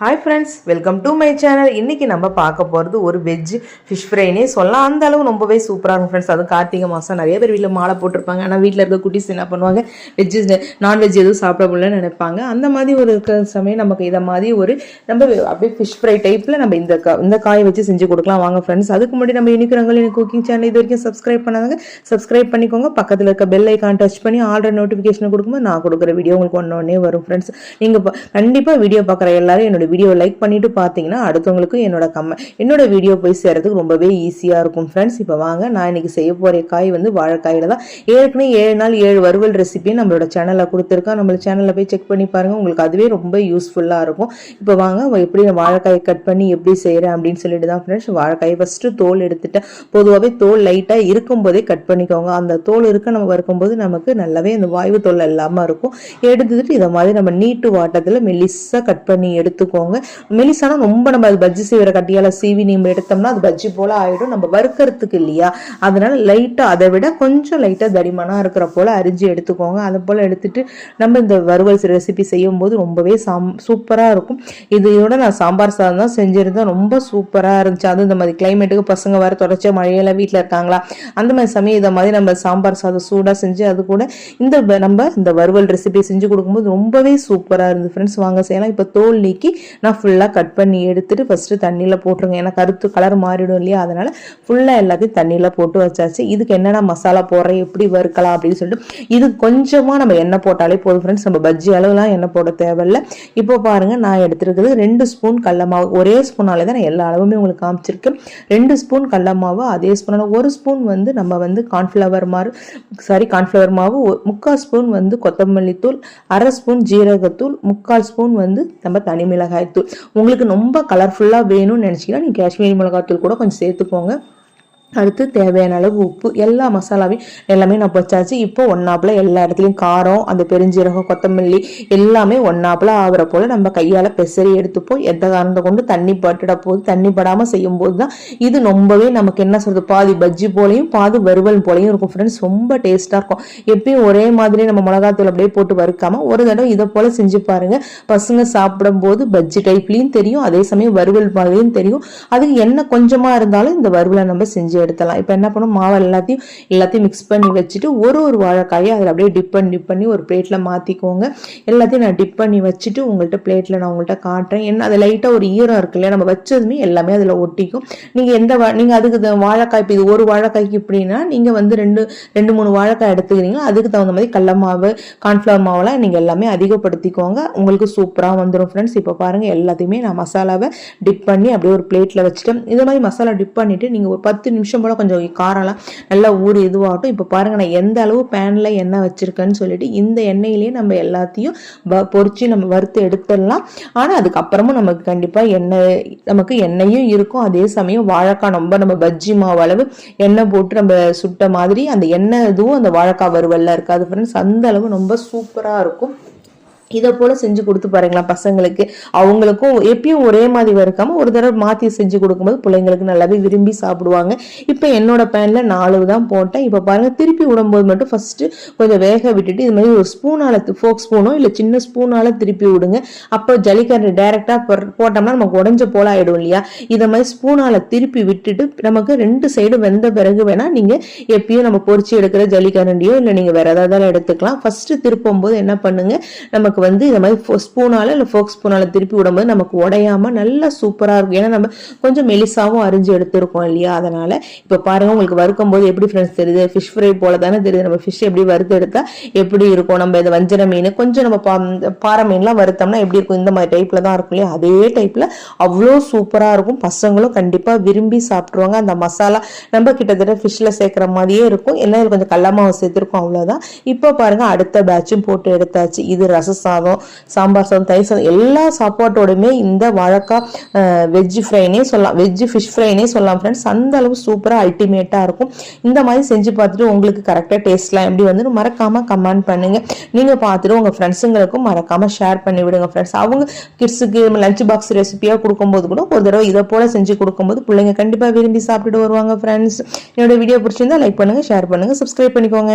Hi friends welcome to my channel இன்றைக்கி நம்ம பார்க்க போகிறது ஒரு வெஜ் ஃபிஷ் ஃப்ரைனே சொல்லலாம். அந்த அளவு ரொம்பவே சூப்பராக இருக்கும் ஃப்ரெண்ட்ஸ் அதுவும் கார்த்திகை மாதம் நிறைய பேர் வீட்டில் மாலை போட்டிருப்பாங்க. ஆனால் வீட்டில் இருக்க குட்டிஸ் என்ன பண்ணுவாங்க? வெஜ்ஜு நான்வெஜ் எதுவும் சாப்பிட முடியலன்னு நினைப்பாங்க. அந்த மாதிரி ஒரு இருக்கிற சமயம் நமக்கு இதை மாதிரி ஒரு நம்ம அப்படியே ஃபிஷ் ஃப்ரை டைப்பில் நம்ம இந்த கா இந்த காயை வச்சு செஞ்சு கொடுக்கலாம். வாங்க ஃப்ரெண்ட்ஸ் அதுக்கு முன்னாடி நம்ம இனிக்கிறவங்க எனக்கு குக்கிங் சேனல் இது வரைக்கும் சப்ஸ்கிரைப் பண்ணாங்க சப்ஸ்கிரைப் பண்ணிக்கோங்க. பக்கத்தில் இருக்க பெல் ஐக்கான் டச் பண்ணி ஆல்ரெடி நோட்டிஃபிகேஷன் கொடுக்கும்போது நான் கொடுக்குற வீடியோ உங்களுக்கு ஒன்று ஒன்றே வரும் ஃப்ரெண்ட்ஸ் நீங்கள் கண்டிப்பாக வீடியோ பார்க்குற எல்லாரும் என்னுடைய வீடியோ லைக் பண்ணிட்டு பார்த்தீங்கன்னா அடுத்தவங்களுக்கும் என்னோட கம்ம என்னோட வீடியோ போய் சேர்றதுக்கு ரொம்பவே ஈஸியாக இருக்கும் ஃப்ரெண்ட்ஸ் இப்போ வாங்க நான் இன்றைக்கி செய்ய போகிற காய் வந்து வாழைக்காயில் தான். ஏற்கனவே ஏழு நாள் ஏழு வறுவல் ரெசிபி நம்மளோட சேனலில் கொடுத்துருக்கோம். நம்மளோட சேனலில் போய் செக் பண்ணி பாருங்கள் உங்களுக்கு அதுவே ரொம்ப யூஸ்ஃபுல்லாக இருக்கும். இப்போ வாங்க எப்படி வாழைக்காயை கட் பண்ணி எப்படி செய்கிறேன் அப்படின்னு சொல்லிட்டு தான் ஃப்ரெண்ட்ஸ் வாழைக்காயை ஃபஸ்ட்டு தோல் எடுத்துட்டேன் பொதுவாகவே தோல் லைட்டாக இருக்கும்போதே கட் பண்ணிக்கோங்க. அந்த தோல் இருக்க நம்ம வறுக்கும்போது நமக்கு நல்லாவே அந்த வாய்வு தோல் இல்லாமல் இருக்கும். எடுத்துட்டு இதை மாதிரி நம்ம நீட்டு வாட்டத்தில் மெல்லிஸாக கட் பண்ணி எடுத்துக்கோங்க. மெலிசானா ரொம்ப நம்ம அது பஜ்ஜி செய்கிற கட்டியால் சீவி நம்ம எடுத்தோம்னா அது பஜ்ஜி போல் ஆகிடும் நம்ம வறுக்கிறதுக்கு இல்லையா? அதனால லைட்டாக அதை விட கொஞ்சம் லைட்டாக தடிமனாக இருக்கிற போல் அரிஞ்சு எடுத்துக்கோங்க. அதை போல் எடுத்துட்டு நம்ம இந்த வறுவல் ரெசிபி செய்யும்போது ரொம்பவே சாம் சூப்பராக இருக்கும். இதோட நான் சாம்பார் சாதம் தான் செஞ்சுருந்தேன். ரொம்ப சூப்பராக இருந்துச்சு. அதுவும் இந்த மாதிரி கிளைமேட்டுக்கு பசங்க வர தொடர்ச்சியாக மழையெல்லாம் வீட்டில் இருக்காங்களா? அந்த மாதிரி சமயம் இதை மாதிரி நம்ம சாம்பார் சாதம் சூடாக செஞ்சு அது கூட இந்த நம்ம இந்த வறுவல் ரெசிபி செஞ்சு கொடுக்கும்போது ரொம்பவே சூப்பராக இருந்தது. ஃப்ரெண்ட்ஸ் வாங்க செய்யலாம். இப்போ தோல் நீக்கி நான் ஃபுல்லாக கட் பண்ணி எடுத்துட்டு ஃபஸ்ட்டு தண்ணியில் போட்டுருங்க. ஏன்னா கருத்து கலர் மாறிடும் இல்லையா? அதனால ஃபுல்லாக எல்லாத்தையும் தண்ணியில் போட்டு வச்சாச்சு. இதுக்கு என்னென்ன மசாலா போடுறேன்? எப்படி வறுக்கலாம்? அப்படின்னு சொல்லிட்டு இது கொஞ்சமாக நம்ம எண்ணெய் போட்டாலே போதும் ஃப்ரெண்ட்ஸ் நம்ம பஜ்ஜி அளவுலாம் எண்ணெய் போட தேவையில்ல. இப்போ பாருங்க நான் எடுத்துருக்கிறது ரெண்டு ஸ்பூன் கடல மாவு. ஒரே ஸ்பூனாலே தான் நான் எல்லா அளவுமே உங்களுக்கு காமிச்சிருக்கேன். ரெண்டு ஸ்பூன் கடல மாவு அதே ஸ்பூனால் ஒரு ஸ்பூன் வந்து நம்ம வந்து கார்ன்ஃப்ளவர் மாறு சாரி கார்ன்ஃப்ளவர் மாவு முக்கால் ஸ்பூன் வந்து கொத்தமல்லி தூள் அரை ஸ்பூன் ஜீரகத்தூள் முக்கால் ஸ்பூன் வந்து நம்ம தனி மிளகாய் தூள் உங்களுக்கு ரொம்ப கலர்ஃபுல்லாக வேணும்னு நினச்சிங்கன்னா நீங்கள் காஷ்மீரி மிளகாய் தூள் கூட கொஞ்சம் சேர்த்துக்கோங்க. அடுத்து தேவையான அளவு உப்பு எல்லா மசாலாவையும் எல்லாமே நான் வச்சாச்சு இப்போ ஒன்னாப்புல எல்லா இடத்துலையும் காரம் அந்த பெருஞ்சீரகம் கொத்தமல்லி எல்லாமே ஒன்னாப்புல ஆகிற போல நம்ம கையால் பெசரி எடுத்துப்போம் எந்த காரணத்தை கொண்டு தண்ணி பட்டுட போது தண்ணி படாமல் செய்யும் போது தான் இது ரொம்பவே நமக்கு என்ன சொல்றது பாதி பஜ்ஜி போலையும் பாதி வறுவல் போலையும் இருக்கும் ஃப்ரெண்ட்ஸ் ரொம்ப டேஸ்ட்டாக இருக்கும். எப்பயும் ஒரே மாதிரி நம்ம மிளகாத்தூள் அப்படியே போட்டு வறுக்காம ஒரு தடவை இதை போல செஞ்சு பாருங்க. பசங்க சாப்பிடும்போது பஜ்ஜி டைப்லேயும் தெரியும் அதே சமயம் வறுவல் மாதிரியும் தெரியும். அதுக்கு என்ன கொஞ்சமா இருந்தாலும் இந்த வறுவலை நம்ம செஞ்சு எடுத்துடலாம். இப்போ என்ன பண்ணும்? மாவு எல்லாத்தையும் எல்லாத்தையும் மிக்ஸ் பண்ணி வச்சுட்டு ஒரு ஒரு வாழைக்காயை அதில் அப்படியே டிப் பண்ணி டிப் பண்ணி ஒரு பிளேட்டில் மாற்றிக்கோங்க எல்லாத்தையும் நான் டிப் பண்ணி வச்சுட்டு உங்கள்கிட்ட பிளேட்டில் நான் உங்கள்கிட்ட காட்டுறேன். என்ன அது லைட்டாக ஒரு ஈரம் இருக்கு இல்லையா? நம்ம வச்சதுமே எல்லாமே அதில் ஒட்டிக்கும். நீங்கள் எந்த வா நீங்கள் அதுக்கு வாழைக்காய் இப்போ இது ஒரு வாழைக்காய்க்கு இப்படின்னா நீங்கள் வந்து ரெண்டு ரெண்டு மூணு வாழைக்காய் எடுத்துக்கிறீங்க அதுக்கு தகுந்த மாதிரி கடல மாவு கார்ன்ஃப்ளவர் மாவுலாம் நீங்கள் எல்லாமே அதிகப்படுத்திக்கோங்க. உங்களுக்கு சூப்பராக வந்துடும் ஃப்ரெண்ட்ஸ் இப்போ பாருங்கள் எல்லாத்தையுமே நான் மசாலாவை டிப் பண்ணி அப்படியே ஒரு பிளேட்டில் வச்சுட்டேன். இது மாதிரி மசாலா டிப் பண்ணிவிட்டு நீங்கள் ஒரு பத்து நிமிஷம் போல் கொஞ்சம் காரம்லாம் நல்லா ஊறி இதுவாகட்டும். இப்போ பாருங்கள் நான் எந்த அளவு பேனில் எண்ணெய் வச்சுருக்கேன்னு சொல்லிட்டு இந்த எண்ணெயிலேயே நம்ம எல்லாத்தையும் வ பொரிச்சு நம்ம வறுத்து எடுத்துடலாம். ஆனால் அதுக்கப்புறமும் நமக்கு கண்டிப்பாக எண்ணெய் நமக்கு எண்ணெயும் இருக்கும். அதே சமயம் வாழைக்காய் ரொம்ப நம்ம பஜ்ஜி மாவு அளவு எண்ணெய் போட்டு நம்ம சுட்ட மாதிரி அந்த எண்ணெய் இதுவும் அந்த வாழைக்காய் வறுவல்ல இருக்காது ஃப்ரெண்ட்ஸ் அந்த அளவு ரொம்ப சூப்பராக இருக்கும். இதை போல செஞ்சு கொடுத்து பாருங்களா பசங்களுக்கு. அவங்களுக்கும் எப்பயும் ஒரே மாதிரி வறுக்காம ஒரு தடவை மாற்றி செஞ்சு கொடுக்கும்போது பிள்ளைங்களுக்கு நல்லாவே விரும்பி சாப்பிடுவாங்க. இப்போ என்னோட பேனில் நாலு தான் போட்டேன். இப்போ பாருங்க திருப்பி விடும்போது மட்டும் ஃபர்ஸ்ட் கொஞ்சம் வேக விட்டுட்டு இது மாதிரி ஒரு ஸ்பூனால ஃபோக் ஸ்பூனோ இல்லை சின்ன ஸ்பூனால திருப்பி விடுங்க. அப்போ ஜல்லிக்கரண்டி டைரெக்டாக போட்டோம்னா நமக்கு உடஞ்ச போல ஆயிடும் இல்லையா? இதை மாதிரி ஸ்பூனால திருப்பி விட்டுட்டு நமக்கு ரெண்டு சைடும் வெந்த பிறகு வேணா நீங்க எப்பயும் நம்ம பொரிச்சு எடுக்கிற ஜல்லிக்கரண்டியோ இல்லை நீங்க வேற ஏதாவது எடுத்துக்கலாம். ஃபர்ஸ்ட் திருப்பும் போது என்ன பண்ணுங்க நமக்கு வந்து இந்த மாதிரி ஸ்பூனால இல்லை ஃபோக் ஸ்பூனால திருப்பி விடும்போது நமக்கு உடையாம நல்லா சூப்பராக இருக்கும். ஏன்னா நம்ம கொஞ்சம் மெலிசாவும் அரிஞ்சு எடுத்துருக்கோம் இல்லையா? அதனால் இப்போ பாருங்கள் உங்களுக்கு வறுக்கும் போது எப்படி ஃப்ரெண்ட்ஸ் தெரியுது? ஃபிஷ் ஃப்ரை போல தானே தெரியுது. நம்ம ஃபிஷ் எப்படி வறுத்து எடுத்தால் எப்படி இருக்கும்? நம்ம இந்த வஞ்சர மீன் கொஞ்சம் நம்ம பா பாறை மீன்லாம் வறுத்தோம்னா எப்படி இருக்கும்? இந்த மாதிரி டைப்பில் தான் இருக்கும் இல்லையா? அதே டைப்பில் அவ்வளோ சூப்பராக இருக்கும். பசங்களும் கண்டிப்பாக விரும்பி சாப்பிட்ருவாங்க அந்த மசாலா நம்ம கிட்டத்தட்ட ஃபிஷ்ஷில் சேர்க்குற மாதிரியே இருக்கும். என்ன கொஞ்சம் கடல சேர்த்துருக்கும் சேர்த்துருக்கோம் அவ்வளோதான் இப்போ பாருங்கள் அடுத்த பேட்சும் போட்டு எடுத்தாச்சு. இது ரசம் சாதம் சாம்பார் சாதம் தயிர் சாதம் எல்லா சாப்பாட்டோடுமே இந்த வாழைக்காய் வெஜ் ஃப்ரைனே சொல்லலாம். வெஜ் ஃபிஷ் ஃப்ரைனே சொல்லலாம் ஃப்ரெண்ட்ஸ் அந்த அளவு சூப்பராக அல்டிமேட்டாக இருக்கும். இந்த மாதிரி செஞ்சு பார்த்துட்டு உங்களுக்கு கரெக்டாக டேஸ்ட்லாம் எப்படி வந்து மறக்காம கமெண்ட் பண்ணுங்க. நீங்கள் பார்த்துட்டு உங்கள் ஃப்ரெண்ட்ஸுங்களுக்கும் மறக்காம ஷேர் பண்ணி விடுங்க ஃப்ரெண்ட்ஸ் அவங்க கிட்ஸுக்கு லஞ்ச் பாக்ஸ் ரெசிபியாக கொடுக்கும்போது கூட ஒரு தடவை இதை போல செஞ்சு கொடுக்கும்போது பிள்ளைங்க கண்டிப்பாக விரும்பி சாப்பிட்டுட்டு வருவாங்க ஃப்ரெண்ட்ஸ் என்னோட வீடியோ பிடிச்சிருந்தா லைக் பண்ணுங்க ஷேர் பண்ணுங்க சப்ஸ்கிரைப் பண்ணிக்கோங்க.